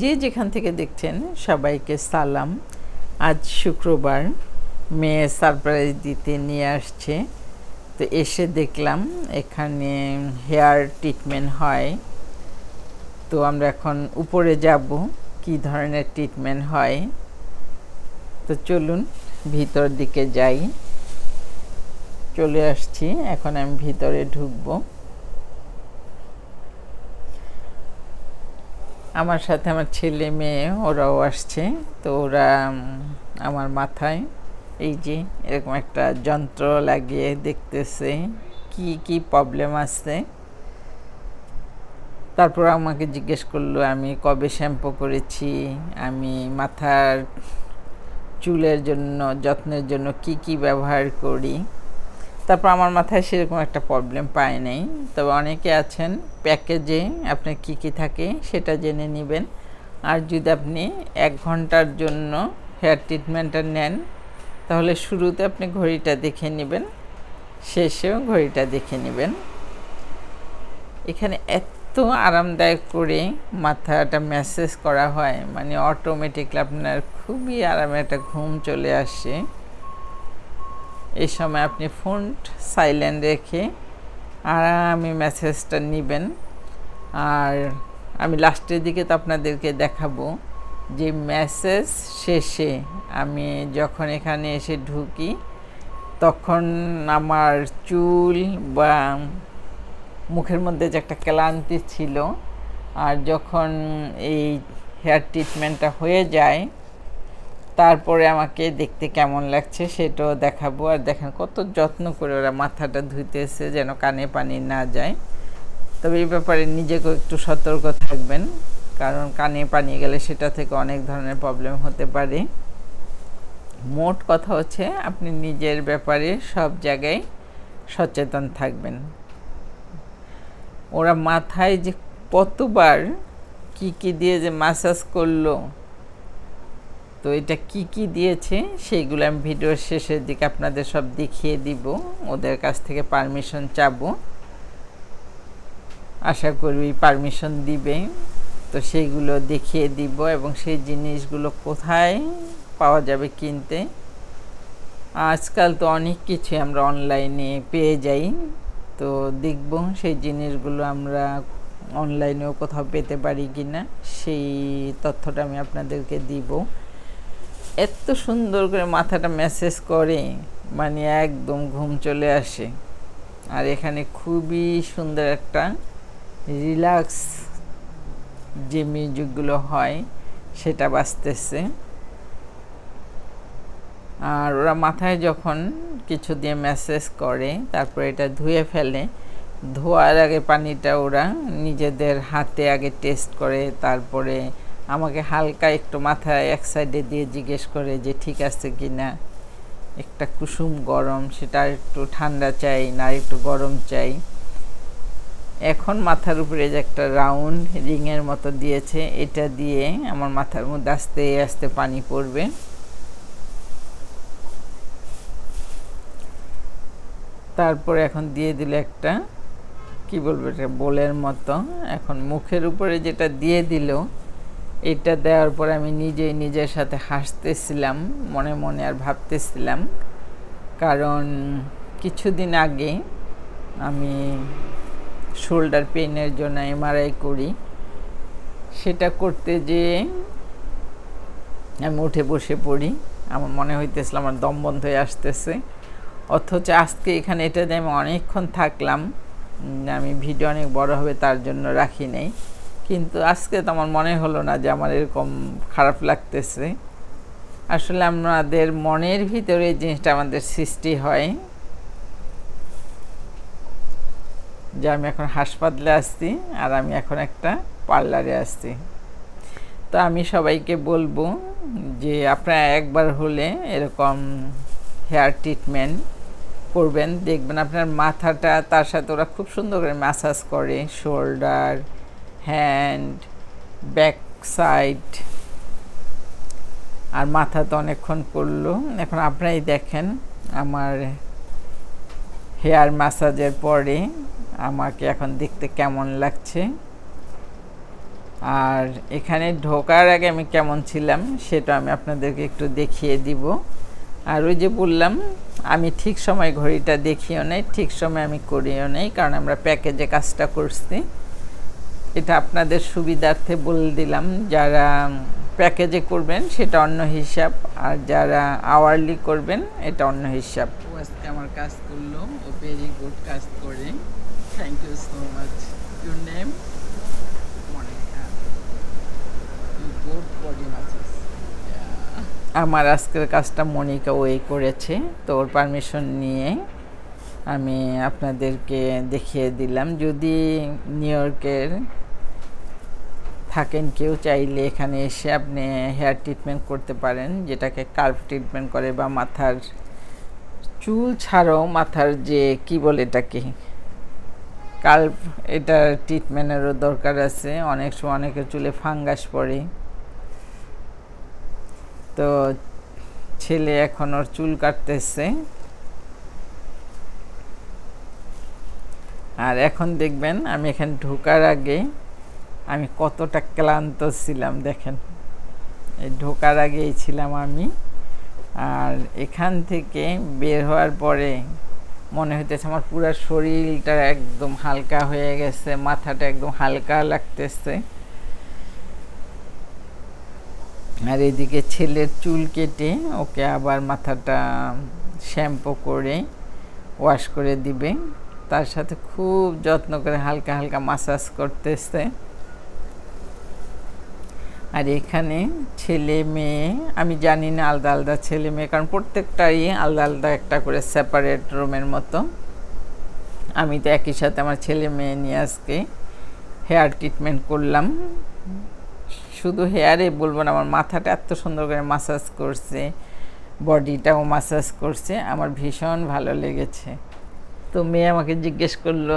যে যেখান থেকে দেখছেন, সবাইকে সালাম। আজ শুক্রবার, মেয়ে সারপ্রাইজ দিতে নিয়ে আসছে। তো এসে দেখলাম এখানে হেয়ার ট্রিটমেন্ট হয়। তো আমরা এখন উপরে যাব, কি ধরনের ট্রিটমেন্ট হয়। তো চলুন, ভিতর দিকে যাই। চলে আসছি, এখন আমি ভিতরে ঢুকবো। আমার সাথে আমার ছেলে মেয়ে, ওরাও আসছে। তো ওরা আমার মাথায় এই যে এরকম একটা যন্ত্র লাগিয়ে দেখতেছে, কি কি প্রবলেম আছে। তারপর আমাকে জিজ্ঞেস করল, আমি কবে শ্যাম্পু করেছি? আমি মাথার চুলের জন্য, যত্নের জন্য কি কি ব্যবহার করি? তারপর আমার মাথায় সেরকম একটা প্রবলেম পায় নাই। তবে অনেকে আছেন প্যাকেজে আপনার কি কি থাকে সেটা জেনে নেবেন। আর যদি আপনি এক ঘণ্টার জন্য হেয়ার ট্রিটমেন্টটা নেন, তাহলে শুরুতে আপনি ঘড়িটা দেখে নেবেন, শেষেও ঘড়িটা দেখে নেবেন। এখানে এত আরামদায়ক করে মাথাটা ম্যাসেজ করা হয় মানে অটোমেটিকলি আপনার খুবই আরামে একটা ঘুম চলে আসে। এই সময় আপনি ফোন সাইলেন্ট রেখে আরামে মেসেজটা নেবেন। আর আমি লাস্টের দিকে তো আপনাদেরকে দেখাবো যে মেসেজ শেষে আমি যখন এখানে এসে ঢুকি, তখন আমার চুল বা মুখের মধ্যে যে একটা ক্লান্তি ছিল, আর যখন এই হেয়ার ট্রিটমেন্টটা হয়ে যায় তারপরে আমাকে দেখতে কেমন লাগছে সেটাও দেখাবো। আর দেখেন কত যত্ন করে ওরা মাথাটা ধুইতেছে যেন কানে পানি না যায়। তবে এই ব্যাপারে নিজেকে একটু সতর্ক থাকবেন, কারণ কানে পানি গেলে সেটা থেকে অনেক ধরনের প্রবলেম হতে পারে। মোট কথা হচ্ছে আপনি নিজের ব্যাপারে সব জায়গায় সচেতন থাকবেন। ওরা মাথায় যে কতবার কি কি দিয়ে যে মাসাজ করল তো এটা কি কি দিয়েছে সেইগুলো আমি ভিডিওর শেষের দিকে আপনাদের সব দেখিয়ে দিব। ওদের কাছ থেকে পারমিশন চাবো। আশা করি পারমিশন দিবে। তো সেইগুলো দেখিয়ে দিব এবং সেই জিনিসগুলো কোথায় পাওয়া যাবে কিনতে। আজকাল তো অনেক কিছু আমরা অনলাইনে পেয়ে যাই। তো দেখব সেই জিনিসগুলো আমরা অনলাইনেও কোথাও পেতে পারি কি না সেই তথ্যটা আমি আপনাদেরকে দিব। এত সুন্দর করে মাথাটা ম্যাসেজ করে মানে একদম ঘুম চলে আসে। আর এখানে খুবই সুন্দর একটা রিল্যাক্স যে মিউজিকগুলো হয়, সেটা বাজতেছে। আর ওরা মাথায় যখন কিছু দিয়ে ম্যাসেজ করে, তারপর এটা ধুয়ে ফেলে, ধোয়ার আগে পানিটা ওরা নিজেদের হাতে আগে টেস্ট করে, তারপরে আমাকে হালকা একটু মাথায় এক সাইডে দিয়ে জিজ্ঞেস করে যে, ঠিক আছে কি না? একটা কুসুম গরম, সেটা একটু ঠান্ডা চাই না একটু গরম চাই। এখন মাথার উপরে যে একটা রাউন্ড রিংয়ের মতো দিয়েছে, এটা দিয়ে আমার মাথার মধ্যে আস্তে আস্তে পানি পড়বে। তারপরে এখন দিয়ে দিলে একটা, কি বলব এটা, বোলের মতো। এখন মুখের উপরে যেটা দিয়ে দিল এটা দেওয়ার পরে আমি নিজেই নিজের সাথে হাসতেছিলাম, মনে মনে আর ভাবতেছিলাম। কারণ কিছুদিন আগে আমি শোল্ডার পেনের জন্য এমআরআই করি। সেটা করতে যে আমি উঠে বসে পড়ি। আমার মনে হইতেছিল আমার দম বন্ধ হয়ে আসতেছে। অথচ আজকে এখানে এটা দিয়ে আমি অনেকক্ষণ থাকলাম। আমি ভিডিও অনেক বড় হবে তার জন্য রাখি নাই। কিন্তু আজকে তো আমার মনে হলো না যে আমার এরকম খারাপ লাগতেছে। আসলে আমাদের মনের ভিতরে জিনিসটা আমাদের সৃষ্টি হয়। যে আমি এখন হাসপাতালে আসছি আর আমি এখন একটা পার্লারে আসছি তো আমি সবাইকে বলব যে আপনারা একবার হলে এরকম হেয়ার ট্রিটমেন্ট করবেন। দেখবেন আপনার মাথাটা, তার সাথে ওরা খুব সুন্দর করে ম্যাসাজ করে, শোল্ডার হ্যান্ড ব্যাক সাইড আর মাথা তো অনেকক্ষণ করল এখন আপনারাই দেখেন আমার হেয়ার ম্যাসাজের পরে আমাকে এখন দেখতে কেমন লাগছে। আর এখানে ঢোকার আগে আমি কেমন ছিলাম সেটা আমি আপনাদেরকে একটু দেখিয়ে দিব। আর ওই যে বললাম, আমি ঠিক সময় ঘড়িটা দেখিও নেই, ঠিক সময় আমি করিও নেই, কারণ আমরা প্যাকেজে কাজটা করছি। এটা আপনাদের সুবিধার্থে বলে দিলাম। যারা প্যাকেজে করবেন সেটা অন্য হিসাব। আর যারা আওয়ারলি করবেন এটা অন্য হিসাব। আজকে আমার কাজ করল। ও ভেরি গুড কাজ করে। Thank you so much your name Monica good body masses আমার আজকের কাজটা মনিকা ওই করেছে। তো ওর পারমিশন নিয়ে আমি আপনাদেরকে দেখিয়ে দিলাম। যদি নিউ ইয়র্কের থাকেন, কেউ চাইলে এখানে এসে আপনি হেয়ার ট্রিটমেন্ট করতে পারেন, যেটাকে কার্ভ ট্রিটমেন্ট করে বা মাথার চুল ছাড়াও মাথার যে কি বলে এটাকে কার্ভ এটার ট্রিটমেন্টেরও দরকার আছে। অনেক সময় অনেকের চুলে ফাঙ্গাস পড়ে। তো ছেলে এখন ওর চুল কাটতেছে। আর এখন দেখবেন আমি এখানে ঢোকার আগে আমি কতটা ক্লান্ত ছিলাম, দেখেন। এই ঢোকার আগেই ছিলাম আমি। আর এখান থেকে বের হওয়ার পরে মনে হইতেছে আমার পুরো শরীরটা একদম হালকা হয়ে গেছে, মাথাটা একদম হালকা লাগতেছে। আর এদিকে ছেলের চুল কেটে ওকে আবার মাথাটা শ্যাম্পু করে ওয়াশ করে দিবে। তার সাথে খুব যত্ন করে হালকা হালকা মাসাজ করতেছে। আর এখানে ছেলে মেয়ে, আমি জানি না আলাদা আলাদা ছেলে মেয়ে, কারণ প্রত্যেকটাই আলাদা আলাদা একটা করে সেপারেট রুমের মতো। আমি তো একই সাথে আমার ছেলে মেয়ে নিয়ে আজকে হেয়ার ট্রিটমেন্ট করলাম। শুধু হেয়ারে বলব না, আমার মাথাটা এত সুন্দর করে মাসাজ করছে বডিটাও মাসাজ করছে, আমার ভীষণ ভালো লেগেছে। তো মেয়ে আমাকে জিজ্ঞেস করল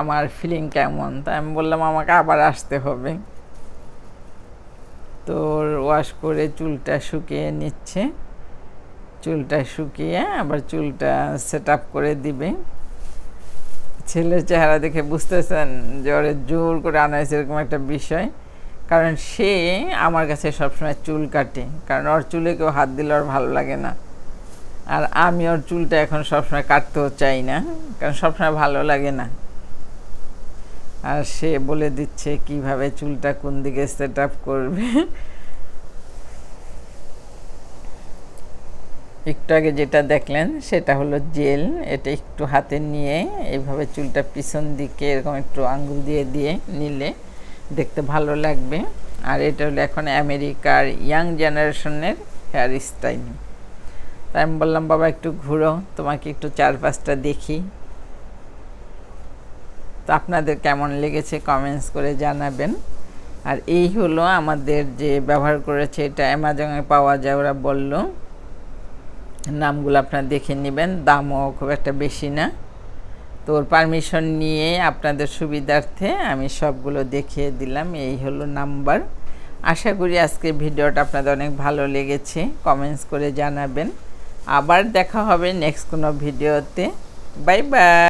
আমার ফিলিং কেমন? তা আমি বললাম, আমাকে আবার আসতে হবে। তোর ওয়াশ করে চুলটা শুকিয়ে নিচ্ছে। চুলটা শুকিয়ে আবার চুলটা সেট করে দিবে। ছেলের চেহারা দেখে বুঝতেছেন ওরে জোর করে আনা হয়েছে এরকম একটা বিষয়। কারণ সে আমার কাছে সবসময় চুল কাটে। কারণ ওর চুলে কেউ হাত দিলে ওর ভালো লাগে না। আর আমি ওর চুলটা এখন সবসময় কাটতেও চাই না, কারণ সবসময় ভালো লাগে না। আর সে বলে দিচ্ছে কীভাবে চুলটা কোন দিকে সেট আপ করবে। একটু আগে যেটা দেখলেন সেটা হলো জেল, এটা একটু হাতে নিয়ে এইভাবে চুলটা পিছন দিকে এরকম একটু আঙ্গুল দিয়ে দিয়ে নিলে দেখতে ভালো লাগবে। আর এটা হলো এখন আমেরিকার ইয়াং জেনারেশনের হেয়ার স্টাইল। তাই আমি বললাম, বাবা, একটু ঘুরো, তোমাকে একটু চারপাশটা দেখি। তো আপনাদের কেমন লেগেছে কমেন্টস করে জানাবেন। আর এই হলো আমাদের যে ব্যবহার করেছে এটা অ্যামাজনে পাওয়া যায়, ওরা বলল। নামগুলো আপনারা দেখে নেবেন, দামও খুব একটা বেশি না। তো ওর পারমিশন নিয়ে আপনাদের সুবিধার্থে আমি সবগুলো দেখিয়ে দিলাম, এই হলো নাম্বার। আশা করি আজকে ভিডিওটা আপনাদের অনেক ভালো লেগেছে কমেন্টস করে জানাবেন। আবার দেখা হবে নেক্সট কোনো ভিডিওতে। Bye bye